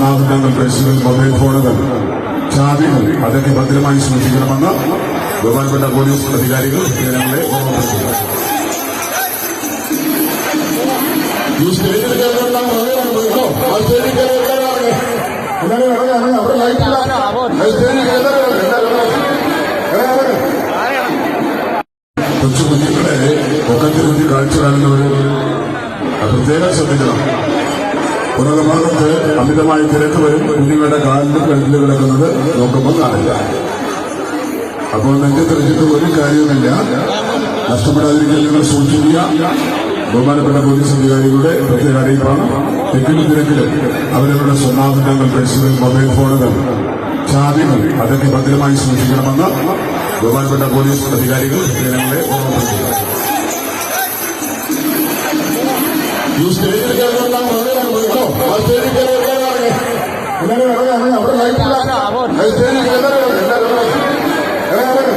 സ്വർണാഭരണങ്ങൾ president mobile ഫോണുകൾ ചാവികൾ അതൊക്കെ ഭദ്രമായി സൂക്ഷിക്കണമെന്ന് ബഹുമാനപ്പെട്ട പോലീസ് അധികാരികൾ ജനങ്ങളെ. കൊച്ചു കുഞ്ഞുങ്ങളെ പൊക്കത്തിരുത്തി കാഴ്ച കാണുന്നവർ പ്രത്യേകം ശ്രദ്ധിക്കണം. പുറകുഭാഗത്ത് അമിതമായ തിരക്ക് വരും. കുഞ്ഞുങ്ങളുടെ കാലിലും കഴുത്തിൽ കിടക്കുന്നത് നോക്കുമ്പോൾ കാണില്ല. അപ്പോൾ നെഞ്ചത്തെറിച്ചിട്ട് ഒരു കാര്യവുമില്ല. നഷ്ടപ്പെടാതിരിക്കാൻ നിങ്ങൾ സൂക്ഷിക്കുക. ബഹുമാനപ്പെട്ട പോലീസ് അധികാരികളുടെ പ്രത്യേക അറിയിപ്പാണ്. തെക്കിലും തിരക്കിലും അവരവരുടെ സ്വർണാഭരണങ്ങൾ പരിസരങ്ങൾ മൊബൈൽ ഫോണുകൾ ചാവികൾ അതൊക്കെ ഭദ്രമായി സൂക്ഷിക്കണമെന്ന് ബഹുമാനപ്പെട്ട പോലീസ് അധികാരികൾ ജനങ്ങളെ ഈ സ്റ്റേജിൽ കയറുന്ന കേട്ടോ. ആ